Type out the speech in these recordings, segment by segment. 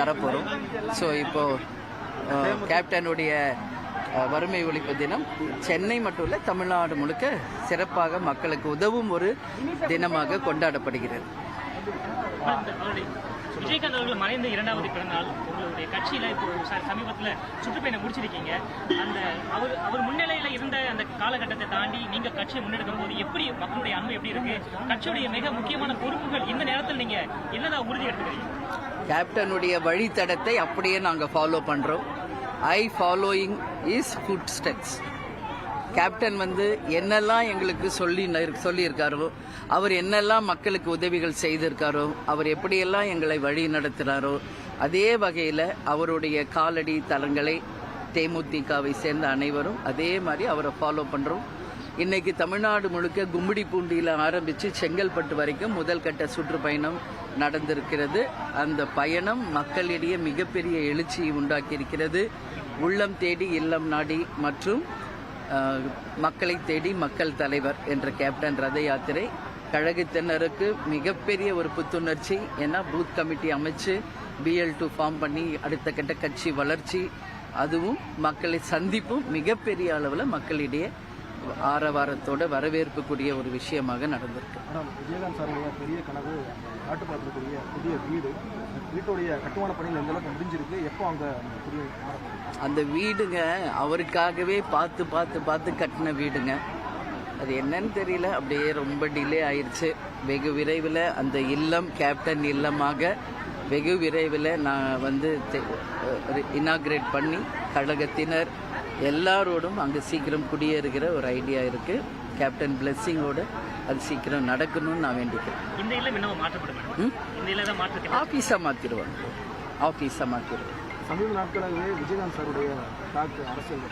தரப்போகிறோம் so இப்போது கேப்டனுடைய வறுமை ஒழிப்பு தினம் சென்னை மட்டும் இல்லை தமிழ்நாடு முழுக்க சிறப்பாக மக்களுக்கு உதவும் ஒரு தினமாக கொண்டாடப்படுகிறது. விஜயகாந்த் அவர்கள் மறைந்த இரண்டாவது பிறந்தநாள் உங்களுடைய கட்சியில இப்போ ச- சமீபத்துல சுற்றுப்பயணம் முடிச்சிருக்கீங்க. அந்த அவர் அவர் முன்னிலையில இருந்த அந்த காலகட்டத்தை தாண்டி நீங்க கட்சியை முன்னெடுக்கும் போது எப்படி மக்களுடைய அன்பு எப்படி இருக்கு? கட்சியுடைய மிக முக்கியமான பொறுப்புகள் இந்த நேரத்தில் நீங்க என்னதான் உறுதி எடுத்துக்கிறீங்க? கேப்டனுடைய வழித்தடத்தை அப்படியே நாங்கள் ஃபாலோ பண்ணுறோம் I following is footsteps captain வந்து என்னெல்லாம் எங்களுக்கு சொல்லி சொல்லியிருக்காரோ அவர் என்னெல்லாம் மக்களுக்கு உதவிகள் செய்திருக்காரோ அவர் எப்படியெல்லாம் எங்களை வழி நடத்துகிறாரோ அதே வகையில் அவருடைய காலடி தலங்களை தேமுதிகவை சேர்ந்த அனைவரும் அதே மாதிரி அவரை ஃபாலோ பண்ணுறோம் இன்னைக்கு தமிழ்நாடு முழுக்க கும்மிடி பூண்டியில் ஆரம்பித்து செங்கல்பட்டு வரைக்கும் முதல் கட்ட சுற்றுப்பயணம் நடந்திருக்கிறது. அந்த பயணம் மக்களிடையே மிகப்பெரிய எழுச்சியை உண்டாக்கியிருக்கிறது. உள்ளம் தேடி இல்லம் நாடி மற்றும் மக்களை தேடி மக்கள் தலைவர் என்ற கேப்டன் ரத யாத்திரை கழகத்தினருக்கு மிகப்பெரிய ஒரு புத்துணர்ச்சி. ஏன்னா பூத் கமிட்டி அமைச்சு பிஎல் டூ ஃபார்ம் பண்ணி அடுத்த கட்ட கட்சி வளர்ச்சி. அதுவும் மக்களை சந்திப்பும் மிகப்பெரிய அளவில் மக்களிடையே ஆரவாரத்தோட வரவேற்புக்குரிய ஒரு விஷயமாக நடந்திருக்கு. விஜயகாந்த் சாருடைய பெரிய கனவு காட்டுப்பாத்திரக்கூடிய புதிய வீடு வீட்டுடைய கட்டுமான பணிகள் எந்த அளவுக்கு முடிஞ்சிருக்கு எப்போ அங்கே அந்த புதிய? அந்த வீடுங்க அவருக்காகவே பார்த்து பார்த்து பார்த்து கட்டின வீடுங்க. அது என்னன்னு தெரியல அப்படியே ரொம்ப டிலே ஆயிருச்சு. வெகு விரைவில் அந்த இல்லம் கேப்டன் இல்லமாக வெகு விரைவில் நான் வந்து இனாக்ரேட் பண்ணி கழகத்தினர் எல்லாரோடும் அங்கே சீக்கிரம் குடியேறுகிற ஒரு ஐடியா இருக்குது கேப்டன் பிளெஸ்ஸிங்கோடு அது சீக்கிரம் நடக்கணும்னு நான் வேண்டிக்கிறேன். இந்த இல்லம் இன்னும் மாற்றப்படும்? இந்த இல்லம் தான் ஆஃபீஸாக மாற்றிடுவாங்க ஆஃபீஸாக மாற்றிடுவோம் சமீப நாட்களாகவே விஜயகாந்த் சாருடைய தாக்கு அரசியல்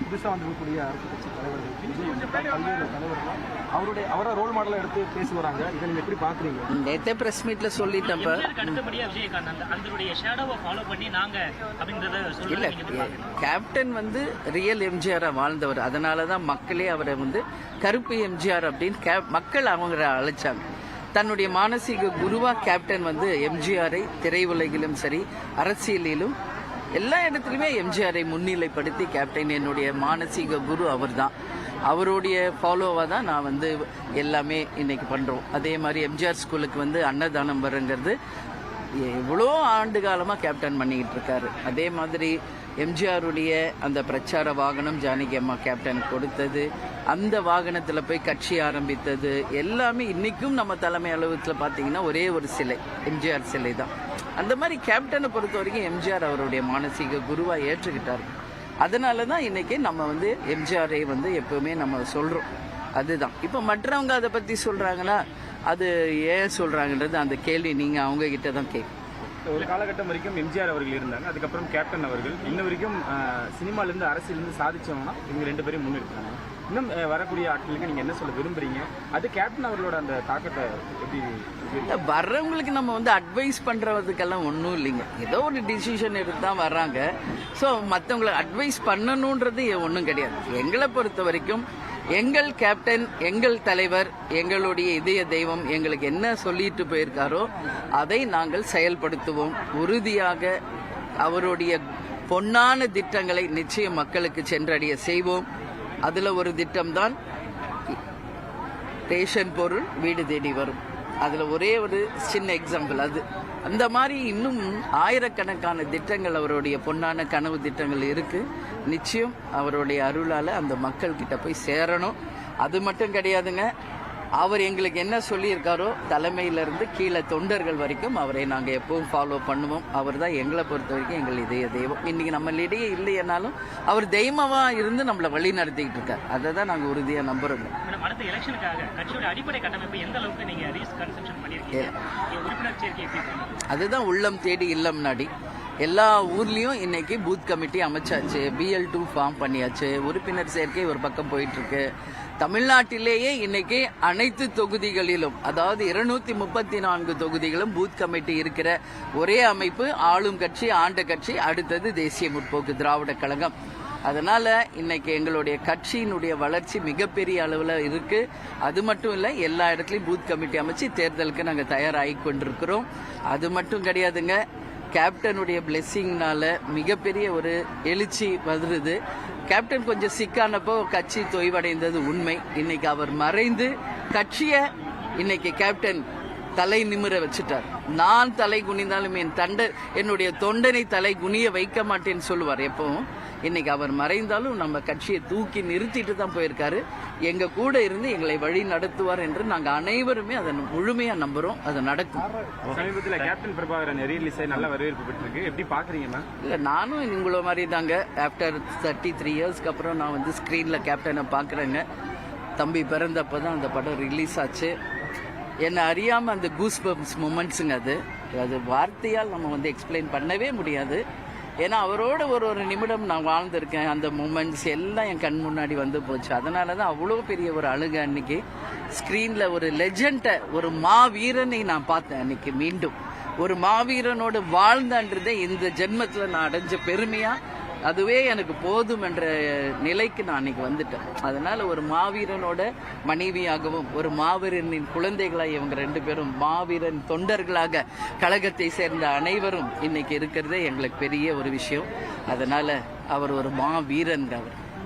புதுசாக வந்திருக்கக்கூடிய அரசு கட்சி தலைவர்கள் விஜய் உள்ளிட்ட பல்வேறு தலைவர்கள் அவருடைய அவரை ரோல் மாடலாக எடுத்து பேசி வராங்க இதை நீங்கள் எப்படி பார்க்குறீங்க நேற்றே ப்ரெஸ் மீட்டில் சொல்லிட்டேன்ப்ப எம்ஜிஆருக்கு அடுத்தபடியா விஜயகாந்த் அந்த அதனுடைய ஷேடோவை ஃபாலோ பண்ணி நாங்க அப்படின்றத இல்ல? கேப்டன் வந்து ரியல் எம்ஜிஆரா வாழ்ந்தவர். அதனால தான் மக்களே அவரை வந்து கருப்பு எம்ஜிஆர் அப்படின்னு கே- மக்கள் அவங்கள அழைச்சாங்க. தன்னுடைய மானசீக குருவா கேப்டன் வந்து எம்ஜிஆரை திரையுலகிலும் சரி அரசியலிலும் எல்லா இடத்துலையுமே எம்ஜிஆரை முன்னிலைப்படுத்தி கேப்டன் என்னுடைய மானசீக குரு அவர்தான். அவருடைய ஃபாலோவாக தான் நான் வந்து எல்லாமே இன்னைக்கு பண்ணுறோம் அதே மாதிரி எம்ஜிஆர் ஸ்கூலுக்கு வந்து அன்னதானம் வருங்கிறது எவ்வளோ ஆண்டு காலமாக கேப்டன் பண்ணிக்கிட்டு இருக்காரு. அதே மாதிரி எம்ஜிஆருடைய அந்த பிரச்சார வாகனம் ஜானகி அம்மா கேப்டன் கொடுத்தது அந்த வாகனத்தில் போய் கட்சி ஆரம்பித்தது எல்லாமே இன்றைக்கும் நம்ம தலைமை அலுவலகத்தில் பார்த்தீங்கன்னா ஒரே ஒரு சிலை எம்ஜிஆர் சிலை தான் அந்த மாதிரி கேப்டனை பொறுத்த வரைக்கும் எம்ஜிஆர் அவருடைய மானசீக குருவாக ஏற்றுக்கிட்டார். அதனால தான் இன்னைக்கு நம்ம வந்து எம்ஜிஆரை வந்து எப்பவுமே நம்ம சொல்கிறோம் அதுதான். இப்போ மற்றவங்க அதை பற்றி சொல்கிறாங்கன்னா அது ஏன் சொல்கிறாங்கன்றது அந்த கேள்வி நீங்கள் அவங்க கிட்ட தான் கேட்கும் ஒரு காலகட்டம் வரைக்கும் எம்ஜிஆர் அவர்கள் இருந்தாங்க. அதுக்கப்புறம் கேப்டன் அவர்கள். இன்ன வரைக்கும் சினிமாலேருந்து அரசியலேருந்து சாதிச்சவங்கன்னா இவங்க ரெண்டு பேரும் முன்னெடுத்தாங்க இன்னும் வரக்கூடிய ஆட்களுக்கு நீங்கள் என்ன சொல்ல விரும்புறீங்க? அது கேப்டன் அவர்களோட அந்த தாக்கத்தை எப்படி வர்றவங்களுக்கு நம்ம வந்து அட்வைஸ் பண்ணுறதுக்கெல்லாம் ஒன்றும் இல்லைங்க. ஏதோ ஒரு டிசிஷன் எடுத்து தான் வர்றாங்க. ஸோ மற்றவங்களை அட்வைஸ் பண்ணணுன்றது ஒன்றும் கிடையாது. எங்களை பொறுத்த வரைக்கும் எங்கள் கேப்டன் எங்கள் தலைவர் எங்களுடைய இதய தெய்வம் எங்களுக்கு என்ன சொல்லிட்டு போயிருக்காரோ அதை நாங்கள் செயல்படுத்துவோம். உறுதியாக அவருடைய பொன்னான திட்டங்களை நிச்சயம் மக்களுக்கு சென்றடைய செய்வோம். அதில் ஒரு திட்டம்தான் ரேஷன் பொருள் வீடு தேடி வரும். அதில் ஒரே ஒரு சின்ன எக்ஸாம்பிள் அது. அந்த மாதிரி இன்னும் ஆயிரக்கணக்கான திட்டங்கள் அவருடைய பொன்னான கனவு திட்டங்கள் இருக்குது நிச்சயம் அவருடைய அருளால் அந்த மக்கள்கிட்ட போய் சேரணும். அது மட்டும் கிடையாதுங்க. அவர் எங்களுக்கு என்ன சொல்லியிருக்காரோ தலைமையிலிருந்து கீழே தொண்டர்கள் வரைக்கும் அவரை நாங்கள் எப்பவும் ஃபாலோ பண்ணுவோம். அவர் தான் எங்களை பொறுத்த வரைக்கும் எங்கள் இதய தெய்வம். இன்னைக்கு நம்மளிடையே இல்லையனாலும் அவர் தெய்வமாக இருந்து நம்மளை வழி நடத்திக்கிட்டு இருக்கார். அதை தான் நாங்கள் உறுதியாக அடுத்த எலெக்ஷனுக்காக கட்சியோட அடிப்படை கட்டமைப்பு எந்த அளவுக்கு பண்ணீங்க? அதுதான் உள்ளம் தேடி இல்லம் நாடி. எல்லா ஊர்லேயும் இன்னைக்கு பூத் கமிட்டி அமைச்சாச்சு. பிஎல் டூ ஃபார்ம் பண்ணியாச்சு. உறுப்பினர் சேர்க்கை ஒரு பக்கம் போயிட்டுருக்கு. தமிழ்நாட்டிலேயே இன்னைக்கு அனைத்து தொகுதிகளிலும் அதாவது இருநூத்தி முப்பத்தி நான்கு தொகுதிகளும் பூத் கமிட்டி இருக்கிற ஒரே அமைப்பு ஆளும் கட்சி ஆண்ட கட்சி அடுத்தது தேசிய முற்போக்கு திராவிட கழகம். அதனால இன்னைக்கு எங்களுடைய கட்சியினுடைய வளர்ச்சி மிகப்பெரிய அளவில் இருக்கு. அது மட்டும் இல்லை எல்லா இடத்துலையும் பூத் கமிட்டி அமைச்சு தேர்தலுக்கு நாங்கள் தயாராகி கொண்டிருக்கிறோம். அது மட்டும் கிடையாதுங்க கேப்டனுடைய பிளெஸ்ஸிங்னால மிகப்பெரிய ஒரு எழுச்சி வருது கேப்டன் கொஞ்சம் சிக்கானப்போ கட்சி தொய்வடைந்தது உண்மை. இன்னைக்கு அவர் மறைந்து கட்சியை இன்னைக்கு கேப்டன் தலை நிமிர வச்சுட்டார். நான் தலை குனிந்தாலும் என் தண்ட என்னுடைய தொண்டனை தலை குனிய வைக்க மாட்டேன்னு சொல்லுவார். எப்பவும் இன்னைக்கு அவர் மறைந்தாலும் நம்ம கட்சியை தூக்கி நிறுத்திட்டு தான் போயிருக்காரு. எங்க கூட இருந்து எங்களை வழி நடத்துவார் என்று நாங்க அனைவருமே அதை முழுமையா நம்புறோம். அது நடக்கும். சமீபத்தில் கேப்டன் பிரபாகரன் ரீரிலீஸ் நல்ல வரவேற்பு பெற்றிருக்கு. எப்படி பாக்குறீங்க இல்லை நானும் உங்களை மாதிரி தாங்க ஆஃப்டர் தேர்ட்டி த்ரீ இயர்ஸ்க்கு அப்புறம் நான் வந்து ஸ்க்ரீனில் கேப்டனை பார்க்குறேங்க தம்பி பிறந்தப்போ தான் அந்த படம் ரிலீஸ் ஆச்சு. என்னை அறியாமல் அந்த கூஸ் பம்ப்ஸ் மூமெண்ட்ஸுங்க அது. அது வார்த்தையால் நம்ம வந்து எக்ஸ்பிளைன் பண்ணவே முடியாது. ஏன்னா அவரோட ஒரு ஒரு நிமிடம் நான் வாழ்ந்திருக்கேன். அந்த மூமெண்ட்ஸ் எல்லாம் என் கண் முன்னாடி வந்து போச்சு. அதனால தான் அவ்வளோ பெரிய ஒரு அழுக அன்னைக்கு. ஸ்க்ரீனில் ஒரு லெஜெண்டை ஒரு மாவீரனை நான் பார்த்தேன் அன்னைக்கு மீண்டும். ஒரு மாவீரனோடு வாழ்ந்தான்றதை இந்த ஜென்மத்தில் நான் அடைஞ்ச பெருமையாக அதுவே எனக்கு போதும் என்ற நிலைக்கு நான் அன்னைக்கு வந்துட்டேன். அதனால ஒரு மாவீரனோட மனைவியாகவும் ஒரு மாவீரனின் குழந்தைகளாக இவங்க ரெண்டு பேரும் மாவீரன் தொண்டர்களாக கழகத்தை சேர்ந்த அனைவரும் இன்னைக்கு இருக்கிறதே எங்களுக்கு பெரிய ஒரு விஷயம். அதனால அவர் ஒரு மாவீரன் அவர்